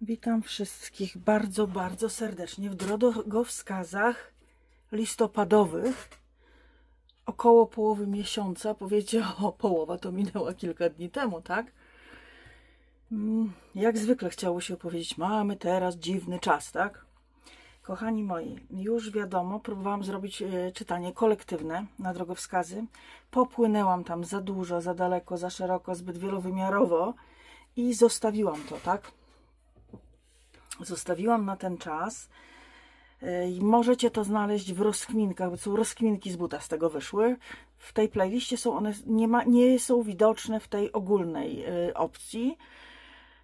Witam wszystkich bardzo, bardzo serdecznie w drogowskazach listopadowych. Około połowy miesiąca, powiecie, o połowa to minęła kilka dni temu, tak? Mm, Jak zwykle chciało się powiedzieć, mamy teraz dziwny czas, tak? Kochani moi, już wiadomo, próbowałam zrobić e, czytanie kolektywne na drogowskazy. Popłynęłam tam za dużo, za daleko, za szeroko, zbyt wielowymiarowo i zostawiłam to, tak? Zostawiłam na ten czas. Yy, I możecie to znaleźć w rozkminkach, bo są rozkminki z buta z tego wyszły. W tej playliście są one, nie, ma, nie są widoczne w tej ogólnej yy, opcji.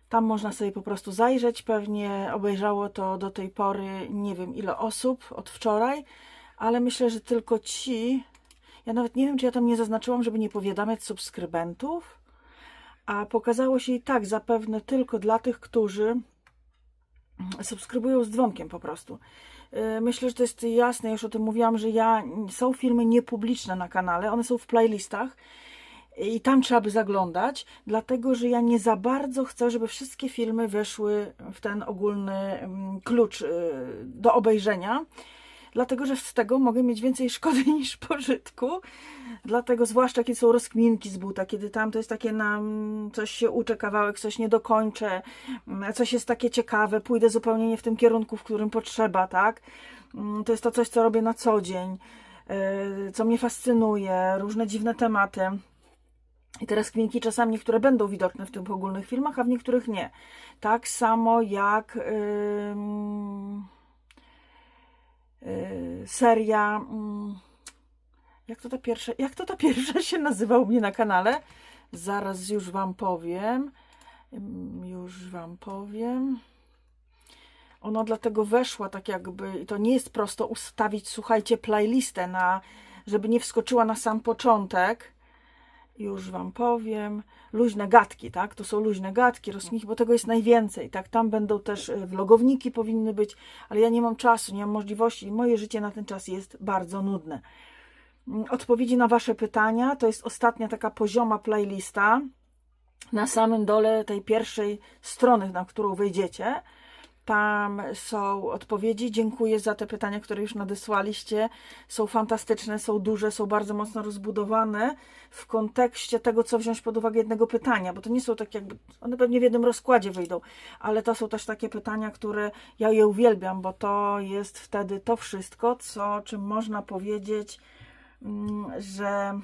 Tam można sobie po prostu zajrzeć. Pewnie obejrzało to do tej pory nie wiem ile osób od wczoraj, ale myślę, że tylko ci. Ja nawet nie wiem, czy ja tam nie zaznaczyłam, żeby nie powiadamiać subskrybentów. A pokazało się i tak zapewne tylko dla tych, którzy subskrybują z dzwonkiem po prostu. Yy, Myślę, że to jest jasne, już o tym mówiłam, że ja są filmy niepubliczne na kanale, one są w playlistach i tam trzeba by zaglądać, dlatego że ja nie za bardzo chcę, żeby wszystkie filmy weszły w ten ogólny mm, klucz yy, do obejrzenia. Dlatego, że z tego mogę mieć więcej szkody niż pożytku. Dlatego, zwłaszcza kiedy są rozkminki z buta, kiedy tam to jest takie na mm, coś się uczę kawałek, coś nie dokończę, mm, coś jest takie ciekawe, pójdę zupełnie nie w tym kierunku, w którym potrzeba, tak? Mm, To jest to coś, co robię na co dzień, yy, co mnie fascynuje, różne dziwne tematy. I teraz kminki czasami niektóre będą widoczne w tych ogólnych filmach, a w niektórych nie. Tak samo jak. ym, y, seria. mm, Jak to ta pierwsza, jak to ta pierwsza się nazywa u mnie na kanale? Zaraz już Wam powiem. Ym, Już Wam powiem. Ona dlatego weszła tak jakby, i to nie jest prosto ustawić, słuchajcie, playlistę na, żeby nie wskoczyła na sam początek. Już Wam powiem. Luźne gadki, tak? To są luźne gadki, rozkminki, bo tego jest najwięcej, tak? Tam będą też vlogowniki powinny być, ale ja nie mam czasu, nie mam możliwości i moje życie na ten czas jest bardzo nudne. Mm, Odpowiedzi na Wasze pytania to jest ostatnia taka pozioma playlista na samym dole tej pierwszej strony, na którą wejdziecie. Tam są odpowiedzi. Dziękuję za te pytania, które już nadesłaliście. Są fantastyczne, są duże, są bardzo mocno rozbudowane w kontekście tego, co wziąć pod uwagę jednego pytania, bo to nie są tak jakby, one pewnie w jednym rozkładzie wyjdą, ale to są też takie pytania, które ja je uwielbiam, bo to jest wtedy to wszystko, co, czym można powiedzieć, mm, że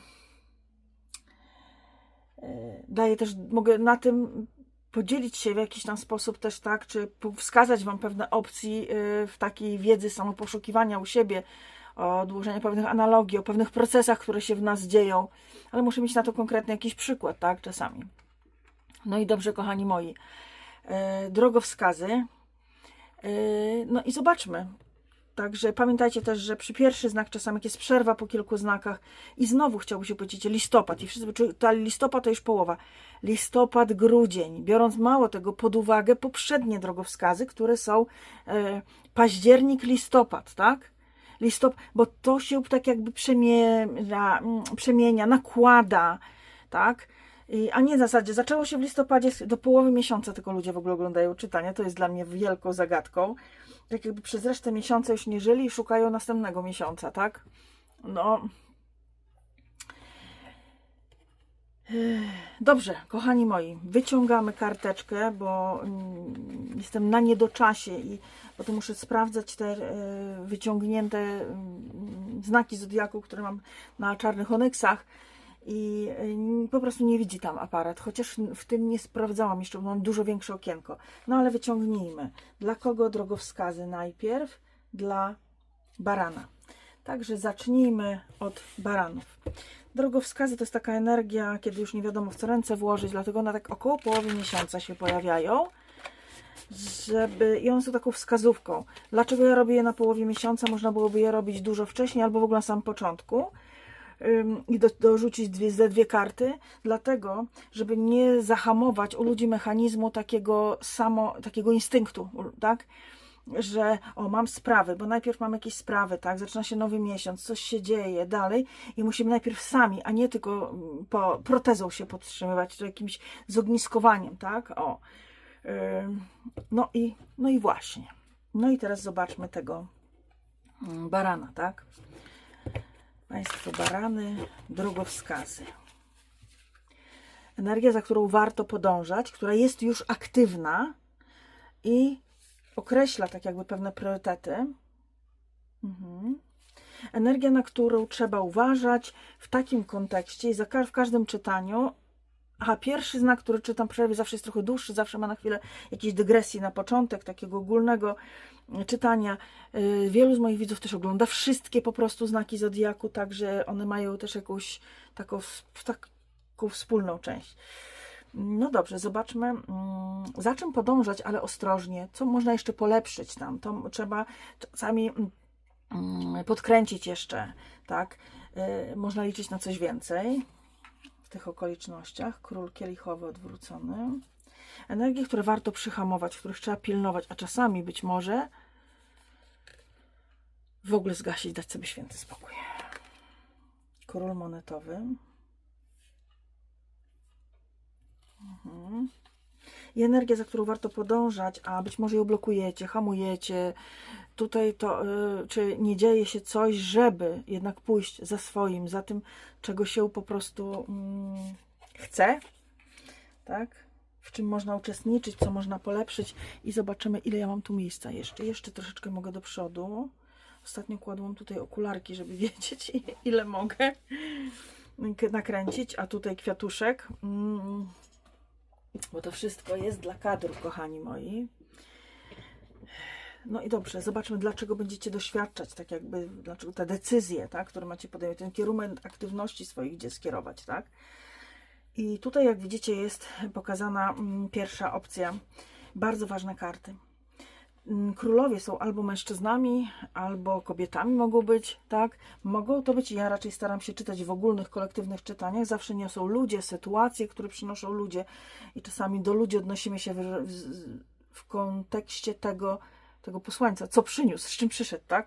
e, daje też, mogę na tym podzielić się w jakiś tam sposób też tak, czy wskazać Wam pewne opcji y, w takiej wiedzy samoposzukiwania u siebie, o odłożeniu pewnych analogii, o pewnych procesach, które się w nas dzieją, ale muszę mieć na to konkretny jakiś przykład, tak, czasami. No i dobrze, kochani moi, y, drogowskazy. Y, No i zobaczmy. Także pamiętajcie też, że przy pierwszy znak czasami jak jest przerwa po kilku znakach i znowu chciałby się powiedzieć listopad i wszyscy by czytali listopad to już połowa. Listopad, grudzień, biorąc mało tego pod uwagę poprzednie drogowskazy, które są e, październik, listopad, tak? Listop, bo to się tak jakby mm, przemienia nakłada, tak? I, a nie w zasadzie, zaczęło się w listopadzie, do połowy miesiąca tylko ludzie w ogóle oglądają czytania, to jest dla mnie wielką zagadką. Tak jakby przez resztę miesiąca już nie żyli i szukają następnego miesiąca, tak? No. Ech, Dobrze, kochani moi, wyciągamy karteczkę, bo mm, jestem na niedoczasie i to muszę sprawdzać te e, wyciągnięte mm, znaki zodiaku, które mam na czarnych onyksach i y, po prostu nie widzi tam aparat, chociaż w tym nie sprawdzałam jeszcze, bo mam dużo większe okienko. No ale wyciągnijmy. Dla kogo drogowskazy najpierw? Dla barana. Także zacznijmy od baranów. Drogowskazy to jest taka energia, kiedy już nie wiadomo w co ręce włożyć, dlatego one tak około połowy miesiąca się pojawiają. Żeby, I one są taką wskazówką. Dlaczego ja robię je na połowie miesiąca? Można byłoby je robić dużo wcześniej albo w ogóle na samym początku i do, dorzucić dwie, ze dwie karty, dlatego, żeby nie zahamować u ludzi mechanizmu takiego samo, takiego instynktu, tak? Że o, mam sprawy, bo najpierw mam jakieś sprawy, tak? Zaczyna się nowy miesiąc, coś się dzieje dalej i musimy najpierw sami, a nie tylko mm, po protezą się podtrzymywać, czy jakimś zogniskowaniem, tak? O. Ym, No i, no i właśnie. No i teraz zobaczmy tego mm, barana, tak? Państwo barany, drogowskazy. Energia, za którą warto podążać, która jest już aktywna i określa tak jakby pewne priorytety. Mhm. Energia, na którą trzeba uważać w takim kontekście i za w każdym czytaniu. Aha, pierwszy znak, który czytam przerwie, zawsze jest trochę dłuższy, zawsze ma na chwilę jakiejś dygresji na początek, takiego ogólnego y, czytania. Y, Wielu z moich widzów też ogląda wszystkie po prostu znaki zodiaku, także one mają też jakąś taką, taką wspólną część. No dobrze, zobaczmy, mm, za czym podążać, ale ostrożnie. Co można jeszcze polepszyć tam? To trzeba czasami mm, mm, podkręcić jeszcze, tak? Y, Można liczyć na coś więcej tych okolicznościach. Król kielichowy odwrócony. Energie, które warto przyhamować, których trzeba pilnować, a czasami być może w ogóle zgasić, dać sobie święty spokój. Król monetowy. Mhm. I energia, za którą warto podążać, a być może ją blokujecie, hamujecie. Tutaj to, y, czy nie dzieje się coś, żeby jednak pójść za swoim, za tym, czego się po prostu mm, chce, tak? W czym można uczestniczyć, co można polepszyć i zobaczymy, ile ja mam tu miejsca jeszcze. Jeszcze troszeczkę mogę do przodu. Ostatnio kładłam tutaj okularki, żeby wiedzieć, ile mogę nakręcić, a tutaj kwiatuszek. Mm, bo to wszystko jest dla kadru, kochani moi. No i dobrze, zobaczmy, dlaczego będziecie doświadczać, tak jakby, dlaczego te decyzje, tak, które macie podjąć, ten kierunek aktywności swoich, gdzie skierować, tak. I tutaj, jak widzicie, jest pokazana mm, pierwsza opcja. Bardzo ważne karty. Mm, Królowie są albo mężczyznami, albo kobietami mogą być, tak? Mogą to być, ja raczej staram się czytać w ogólnych, kolektywnych czytaniach, zawsze niosą ludzie, sytuacje, które przynoszą ludzie i czasami do ludzi odnosimy się w, w, w kontekście tego, tego posłańca, co przyniósł, z czym przyszedł, tak?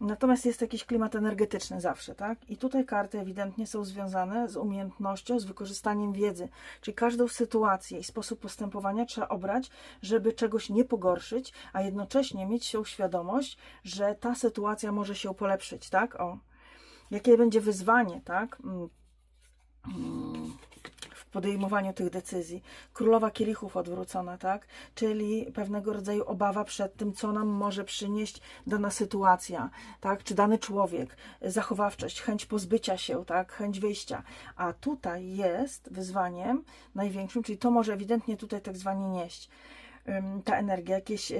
Natomiast jest jakiś klimat energetyczny zawsze, tak? I tutaj karty ewidentnie są związane z umiejętnością, z wykorzystaniem wiedzy. Czyli każdą sytuację i sposób postępowania trzeba obrać, żeby czegoś nie pogorszyć, a jednocześnie mieć się świadomość, że ta sytuacja może się polepszyć, tak? O. Jakie będzie wyzwanie, tak? Mm, mm, w podejmowaniu tych decyzji. Królowa kielichów odwrócona, tak? Czyli pewnego rodzaju obawa przed tym, co nam może przynieść dana sytuacja, tak? Czy dany człowiek, zachowawczość, chęć pozbycia się, tak? Chęć wyjścia. A tutaj jest wyzwaniem największym, czyli to może ewidentnie tutaj tak zwanie nieść ta energia, jakieś y,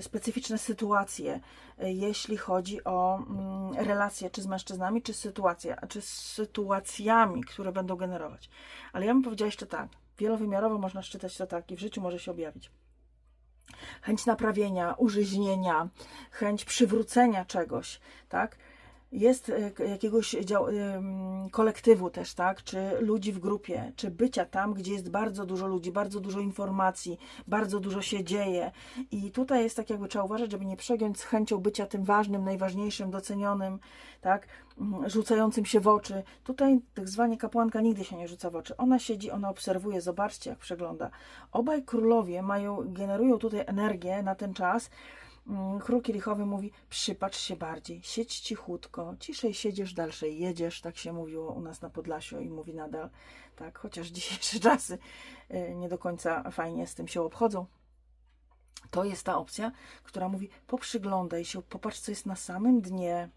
specyficzne sytuacje, y, jeśli chodzi o mm, relacje czy z mężczyznami, czy sytuacje, czy z sytuacjami, które będą generować. Ale ja bym powiedziała jeszcze tak, wielowymiarowo można czytać to tak i w życiu może się objawić. Chęć naprawienia, użyźnienia, chęć przywrócenia czegoś, tak? Jest e, jakiegoś kolektywu też, tak? Czy ludzi w grupie, czy bycia tam, gdzie jest bardzo dużo ludzi, bardzo dużo informacji, bardzo dużo się dzieje. I tutaj jest tak, jakby trzeba uważać, żeby nie przegiąć z chęcią bycia tym ważnym, najważniejszym, docenionym, tak? Mm, Rzucającym się w oczy. Tutaj tak zwanie kapłanka nigdy się nie rzuca w oczy. Ona siedzi, ona obserwuje, zobaczcie, jak przegląda. Obaj królowie mają, generują tutaj energię na ten czas. Mm, Król kielichowy mówi, przypatrz się bardziej, siedź cichutko, ciszej siedzisz, dalszej jedziesz, tak się mówiło u nas na Podlasiu i mówi nadal, tak, chociaż dzisiejsze czasy y, nie do końca fajnie z tym się obchodzą. To jest ta opcja, która mówi, poprzyglądaj się, popatrz, co jest na samym dnie,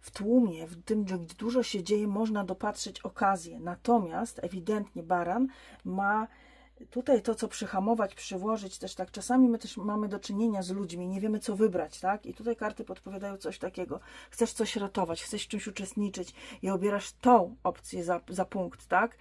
w tłumie, w tym, gdy dużo się dzieje, można dopatrzeć okazję. Natomiast ewidentnie baran ma tutaj to, co przyhamować, przyłożyć, też tak czasami my też mamy do czynienia z ludźmi, nie wiemy, co wybrać, tak? I tutaj karty podpowiadają coś takiego. Chcesz coś ratować, chcesz w czymś uczestniczyć i obierasz tą opcję za, za punkt, tak?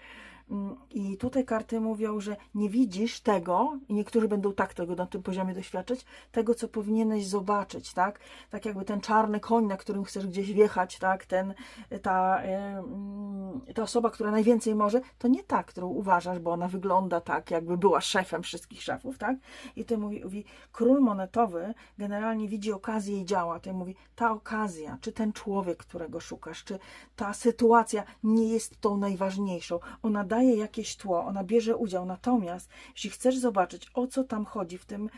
Mm, I tutaj karty mówią, że nie widzisz tego, i niektórzy będą tak tego na tym poziomie doświadczyć, tego, co powinieneś zobaczyć, tak? Tak jakby ten czarny koń, na którym chcesz gdzieś wjechać, tak? Ten, ta, em, ta osoba, która najwięcej może, to nie ta, którą uważasz, bo ona wygląda tak, jakby była szefem wszystkich szefów, tak? I ty mówi, mówi król monetowy generalnie widzi okazję i działa. Ty mówi, ta okazja, czy ten człowiek, którego szukasz, czy ta sytuacja nie jest tą najważniejszą. Ona daje daje jakieś tło, ona bierze udział. Natomiast jeśli chcesz zobaczyć, o co tam chodzi w tym,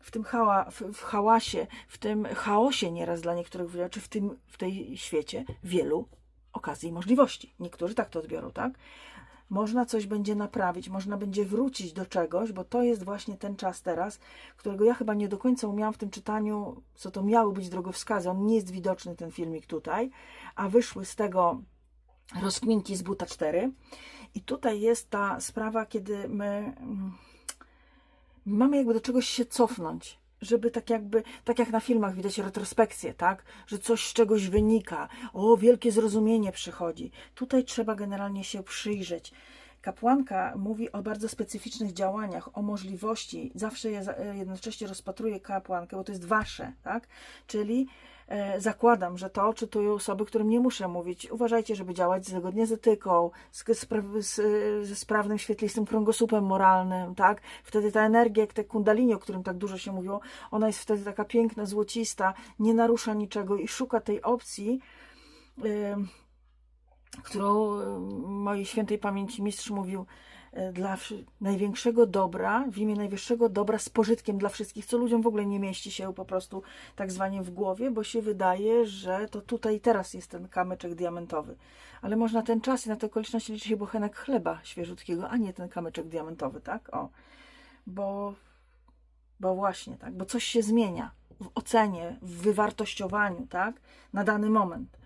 w tym hała, w, w hałasie, w tym chaosie nieraz dla niektórych, czy w tym w tej świecie wielu okazji i możliwości. Niektórzy tak to odbiorą, tak? Można coś będzie naprawić, można będzie wrócić do czegoś, bo to jest właśnie ten czas teraz, którego ja chyba nie do końca umiałam w tym czytaniu, co to miały być drogowskazy. On nie jest widoczny, ten filmik tutaj, a wyszły z tego rozkminki z buta 4. I tutaj jest ta sprawa, kiedy my mm, mamy jakby do czegoś się cofnąć, żeby tak jakby, tak jak na filmach widać retrospekcję, tak? Że coś z czegoś wynika, o, wielkie zrozumienie przychodzi. Tutaj trzeba generalnie się przyjrzeć. Kapłanka mówi o bardzo specyficznych działaniach, o możliwości. Zawsze ja za- jednocześnie rozpatruję kapłankę, bo to jest wasze, tak? Czyli e, zakładam, że to czytują osoby, którym nie muszę mówić. Uważajcie, żeby działać zgodnie z etyką, z, z, ze sprawnym, świetlistym kręgosłupem moralnym, tak? Wtedy ta energia, jak te kundalini, o którym tak dużo się mówiło, ona jest wtedy taka piękna, złocista, nie narusza niczego i szuka tej opcji, em, którą em, mojej świętej pamięci mistrz mówił, e, dla największego dobra, w imię najwyższego dobra z pożytkiem dla wszystkich, co ludziom w ogóle nie mieści się po prostu tak zwanie w głowie, bo się wydaje, że to tutaj i teraz jest ten kamyczek diamentowy. Ale można ten czas i na te okoliczności liczy się bochenek chleba świeżutkiego, a nie ten kamyczek diamentowy, tak? O. Bo, bo właśnie, tak? Bo coś się zmienia w ocenie, w wywartościowaniu, tak? Na dany moment.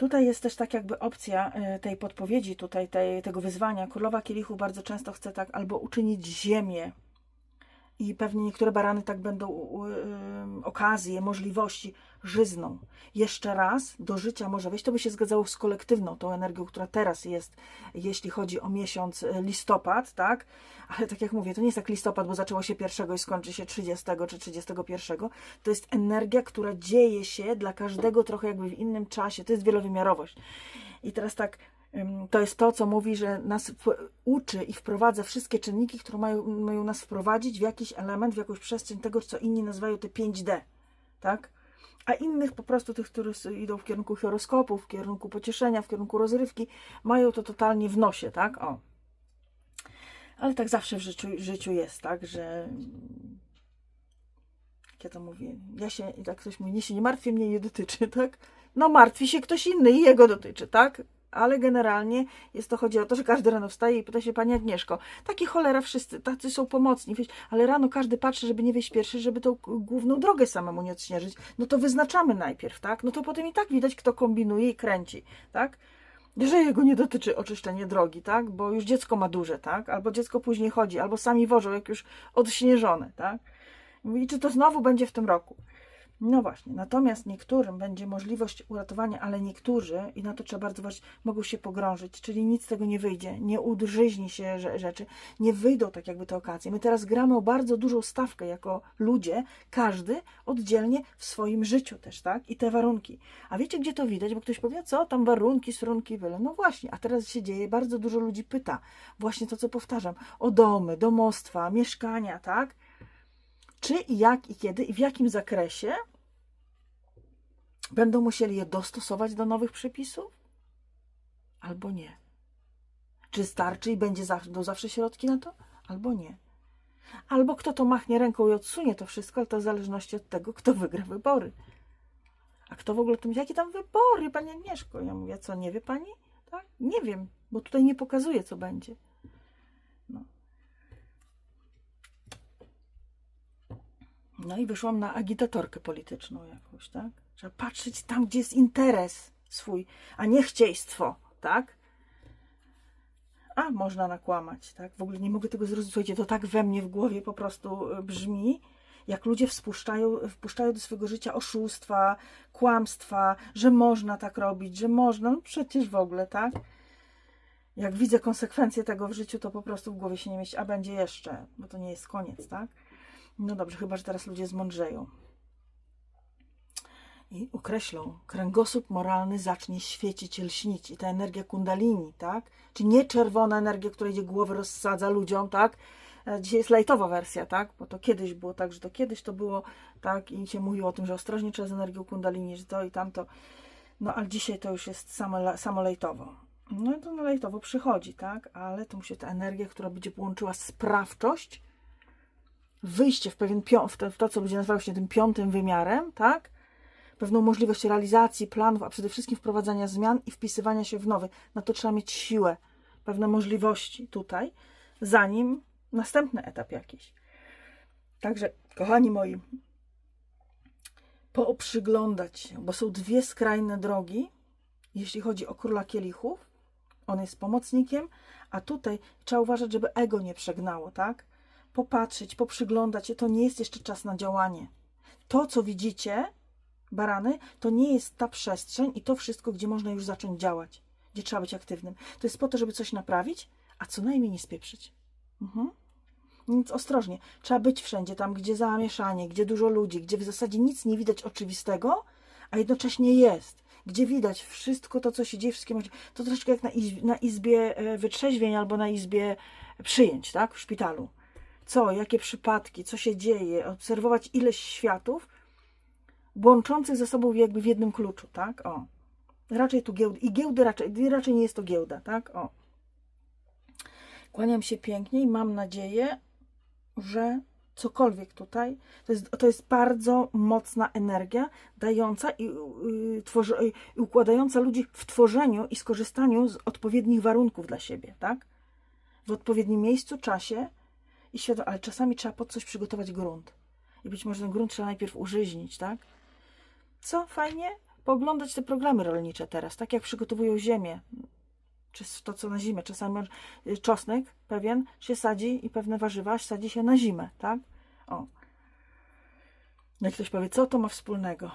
Tutaj jest też tak jakby opcja y, tej podpowiedzi, tutaj tej, tego wyzwania. Królowa Kielichów bardzo często chce tak albo uczynić ziemię i pewnie niektóre barany tak będą u- y, okazje, możliwości żyzną. Jeszcze raz do życia może wejść. To by się zgadzało z kolektywną tą energią, która teraz jest, jeśli chodzi o miesiąc y, listopad, tak? Ale tak jak mówię, to nie jest tak listopad, bo zaczęło się pierwszego i skończy się 30 czy 31. To jest energia, która dzieje się dla każdego trochę jakby w innym czasie. To jest wielowymiarowość. I teraz tak, to jest to, co mówi, że nas uczy i wprowadza wszystkie czynniki, które mają, mają nas wprowadzić w jakiś element, w jakąś przestrzeń tego, co inni nazywają te 5D, tak? A innych po prostu tych, którzy idą w kierunku horoskopu, w kierunku pocieszenia, w kierunku rozrywki, mają to totalnie w nosie, tak? O. Ale tak zawsze w życiu, życiu jest, tak, że jak ja to mówię, ja się, tak ktoś mówi, nie się nie martwię, mnie nie dotyczy, tak? No martwi się ktoś inny i jego dotyczy, tak? Ale generalnie jest to, chodzi o to, że każdy rano wstaje i pyta się, Pani Agnieszko, taki cholera wszyscy, tacy są pomocni, wiesz, ale rano każdy patrzy, żeby nie wyjść pierwszy, żeby tą główną drogę samemu nie odśnieżyć, no to wyznaczamy najpierw, tak? No to potem i tak widać, kto kombinuje i kręci, tak? że jego nie dotyczy oczyszczenie drogi, tak? Bo już dziecko ma duże, tak? Albo dziecko później chodzi, albo sami wożą, jak już odśnieżone, tak? I czy to znowu będzie w tym roku? No właśnie, natomiast niektórym będzie możliwość uratowania, ale niektórzy, i na to trzeba bardzo uważać, mogą się pogrążyć, czyli nic z tego nie wyjdzie, nie udrżyźni się rze- rzeczy, nie wyjdą tak jakby te okazje. My teraz gramy o bardzo dużą stawkę jako ludzie, każdy oddzielnie w swoim życiu też, tak? I te warunki. A wiecie, gdzie to widać? Bo ktoś powie, co tam warunki, strunki, byle. No właśnie, a teraz się dzieje, bardzo dużo ludzi pyta, właśnie to, co powtarzam, o domy, domostwa, mieszkania, tak? Czy i jak i kiedy i w jakim zakresie będą musieli je dostosować do nowych przepisów? Albo nie. Czy starczy i będzie będą zawsze środki na to? Albo nie. Albo kto to machnie ręką i odsunie to wszystko, ale to w zależności od tego, kto wygra wybory. A kto w ogóle to mówi, jakie tam wybory, pani Agnieszko? Ja mówię, co, nie wie pani? Tak? Nie wiem, bo tutaj nie pokazuje, co będzie. No. No i wyszłam na agitatorkę polityczną jakąś, tak? Trzeba patrzeć tam, gdzie jest interes swój, a nie chcieństwo, tak? A, można nakłamać, tak? W ogóle nie mogę tego zrozumieć. Słuchajcie, to tak we mnie w głowie po prostu y, brzmi, jak ludzie wpuszczają, wpuszczają do swojego życia oszustwa, kłamstwa, że można tak robić, że można. No przecież w ogóle, tak? Jak widzę konsekwencje tego w życiu, to po prostu w głowie się nie mieści, a będzie jeszcze, bo to nie jest koniec, tak? No dobrze, chyba że teraz ludzie zmądrzeją. I ukreślą, kręgosłup moralny zacznie świecić, lśnić i ta energia kundalini, tak? Czyli nie czerwona energia, która idzie głowy rozsadza ludziom, tak? E, Dzisiaj jest lajtowa wersja, tak? Bo to kiedyś było tak, że to kiedyś to było, tak? I się mówiło o tym, że ostrożnie trzeba z energią kundalini, że to i tamto. No ale dzisiaj to już jest samo, samo lejtowo. No to na lejtowo przychodzi, tak? Ale to musi ta energia, która będzie połączyła sprawczość, wyjście w pewien pią- w to, w to, co będzie nazywało się tym piątym wymiarem, tak? Pewną możliwość realizacji planów, a przede wszystkim wprowadzania zmian i wpisywania się w nowy. Na to trzeba mieć siłę, pewne możliwości tutaj, zanim następny etap jakiś. Także, kochani moi, poprzyglądać się, bo są dwie skrajne drogi, jeśli chodzi o króla kielichów. On jest pomocnikiem, a tutaj trzeba uważać, żeby ego nie przegnało, tak? Popatrzeć, poprzyglądać się, to nie jest jeszcze czas na działanie. To, co widzicie, barany, to nie jest ta przestrzeń i to wszystko, gdzie można już zacząć działać, gdzie trzeba być aktywnym. To jest po to, żeby coś naprawić, a co najmniej nie spieprzyć. Mhm. Więc ostrożnie. Trzeba być wszędzie, tam gdzie zamieszanie, gdzie dużo ludzi, gdzie w zasadzie nic nie widać oczywistego, a jednocześnie jest. Gdzie widać wszystko to, co się dzieje, wszystkie. To troszeczkę jak na, izb, na izbie e, wytrzeźwień albo na izbie przyjęć, tak? W szpitalu. Co, jakie przypadki, co się dzieje, obserwować ileś światów łączących ze sobą jakby w jednym kluczu, tak? O. Raczej tu giełdy. I giełdy raczej, raczej nie jest to giełda, tak? O. Kłaniam się pięknie i mam nadzieję, że cokolwiek tutaj, to jest, to jest bardzo mocna energia, dająca i, y, tworzy, y, układająca ludzi w tworzeniu i skorzystaniu z odpowiednich warunków dla siebie, tak? W odpowiednim miejscu, czasie i świadomie, ale czasami trzeba pod coś przygotować grunt. I być może ten grunt trzeba najpierw użyźnić, tak? Co fajnie? Pooglądać te programy rolnicze teraz, tak jak przygotowują ziemię, czy to, co na zimę. Czasami y, czosnek pewien się sadzi i pewne warzywa sadzi się na zimę, tak? O. Jak ktoś powie, co to ma wspólnego?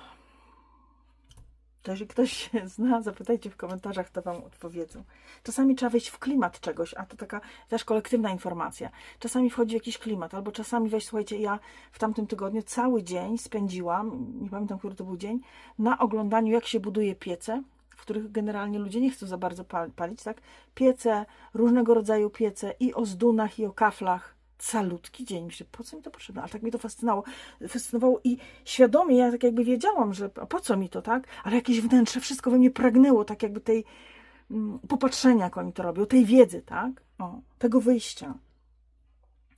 To jeżeli ktoś się zna, zapytajcie w komentarzach, to Wam odpowiedzą. Czasami trzeba wejść w klimat czegoś, a to taka też kolektywna informacja. Czasami wchodzi w jakiś klimat, albo czasami wejść, słuchajcie, ja w tamtym tygodniu cały dzień spędziłam, nie pamiętam, który to był dzień, na oglądaniu, jak się buduje piece, w których generalnie ludzie nie chcą za bardzo pal- palić, tak? Piece, różnego rodzaju piece i o zdunach, i o kaflach. Calutki dzień. Myślę, po co mi to potrzebne? Ale tak mnie to fascynowało. fascynowało i świadomie ja tak jakby wiedziałam, że a po co mi to, tak? Ale jakieś wnętrze, wszystko we mnie pragnęło, tak jakby tej mm, popatrzenia, jak oni to robią, tej wiedzy, tak? O, tego wyjścia.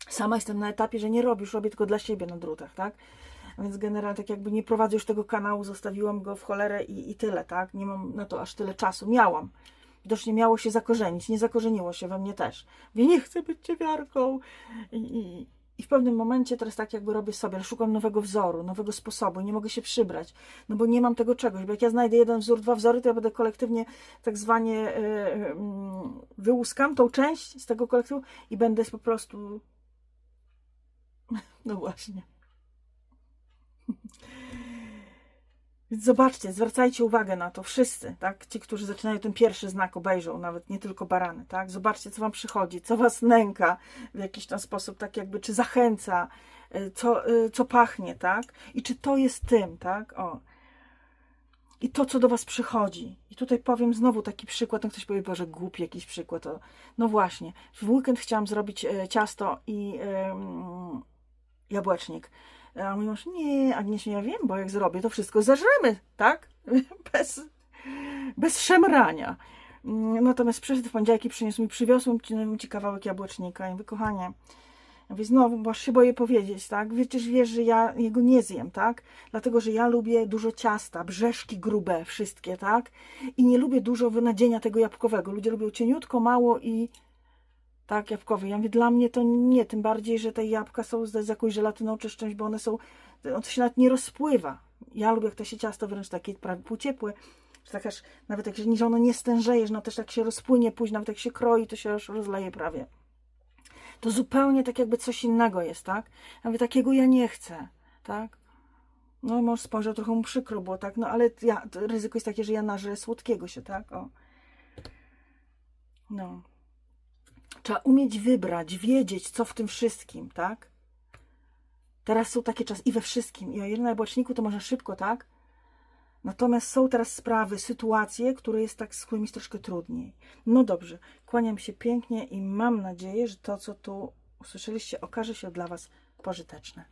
Sama jestem na etapie, że nie robię, już robię tylko dla siebie na drutach, tak? Więc generalnie tak jakby nie prowadzę już tego kanału, zostawiłam go w cholerę i, i tyle, tak? Nie mam na to aż tyle czasu. Miałam. Widocznie miało się zakorzenić. Nie zakorzeniło się we mnie też. Mówię, nie chcę być dziewiarką. I, i, I w pewnym momencie teraz tak jakby robię sobie, ale szukam nowego wzoru, nowego sposobu nie mogę się przybrać, no bo nie mam tego czegoś, bo jak ja znajdę jeden wzór, dwa wzory, to ja będę kolektywnie tak zwanie yy, yy, wyłuskam tą część z tego kolektywu i będę po prostu no właśnie. Zobaczcie, zwracajcie uwagę na to wszyscy, tak? Ci, którzy zaczynają ten pierwszy znak obejrzą, nawet nie tylko barany, tak? Zobaczcie, co wam przychodzi, co was nęka w jakiś tam sposób, tak jakby, czy zachęca, y, co, y, co pachnie, tak? I czy to jest tym, tak? O. I to, co do was przychodzi. I tutaj powiem znowu taki przykład, no ktoś powie, Boże, głupi jakiś przykład. O. No właśnie, w weekend chciałam zrobić e, ciasto i em, jabłecznik. A mój mąż, nie, Agnieszka, ja wiem, bo jak zrobię, to wszystko zeżremy, tak? Bez, bez szemrania. Mm, Natomiast przyszedł w poniedziałek przyniósł mi, przywiosł mi ci kawałek jabłecznika i mówię, kochanie, ja mówię, znowu, bo aż się boję powiedzieć, tak? Wiecie, wiesz, że ja jego nie zjem, tak? Dlatego, że ja lubię dużo ciasta, brzeszki grube, wszystkie, tak? I nie lubię dużo wynadzienia tego jabłkowego. Ludzie lubią cieniutko, mało i tak, jabłkowy. Ja mówię, dla mnie to nie, tym bardziej, że te jabłka są z, z jakąś żelatyną czy czymś, bo one są, on się nawet nie rozpływa. Ja lubię, jak to się ciasto wręcz takie prawie półciepłe, że tak aż, nawet jak się, że ono nie stężeje, że no też tak się rozpłynie później, nawet jak się kroi, to się aż rozleje prawie. To zupełnie tak jakby coś innego jest, tak? Ja mówię, takiego ja nie chcę, tak? No, może spojrzał, trochę mu przykro było, tak? No, ale ja, ryzyko jest takie, że ja nażrę słodkiego się, tak? O. No. Trzeba umieć wybrać, wiedzieć, co w tym wszystkim, tak? Teraz są takie czasy i we wszystkim. I o jednym jabłeczniku to można szybko, tak? Natomiast są teraz sprawy, sytuacje, które jest tak, z którymi jest troszkę trudniej. No dobrze, kłaniam się pięknie i mam nadzieję, że to, co tu usłyszeliście, okaże się dla Was pożyteczne.